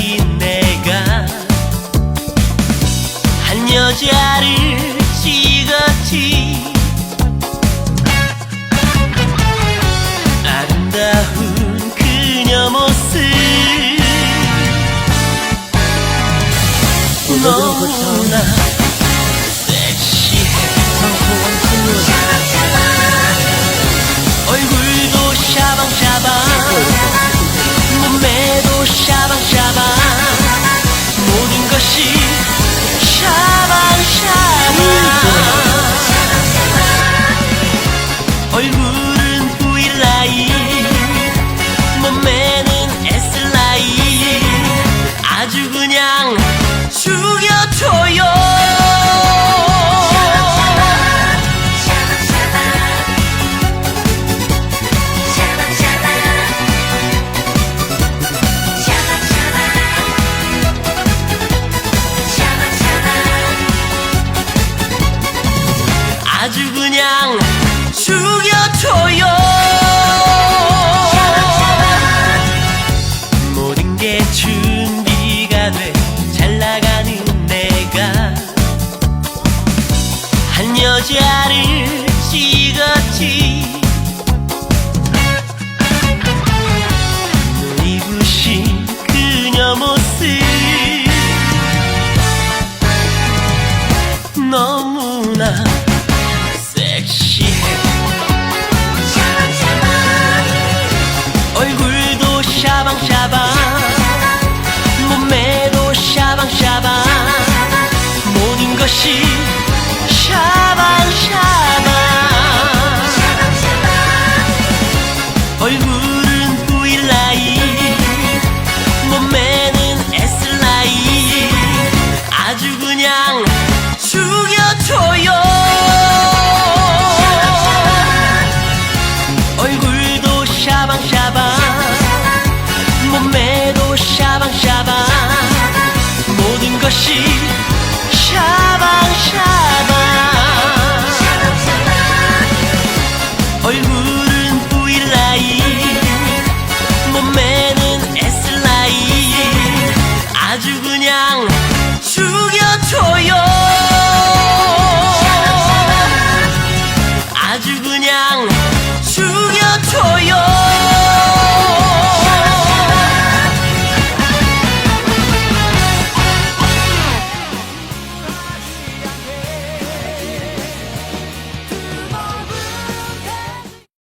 여자인 내가 한 여자를 푸른 후일라이 몸매는 에슬라이. 아주 그냥 죽여줘요. 아주 그냥 家。 그냥 죽여줘요. 얼굴도 샤방샤방.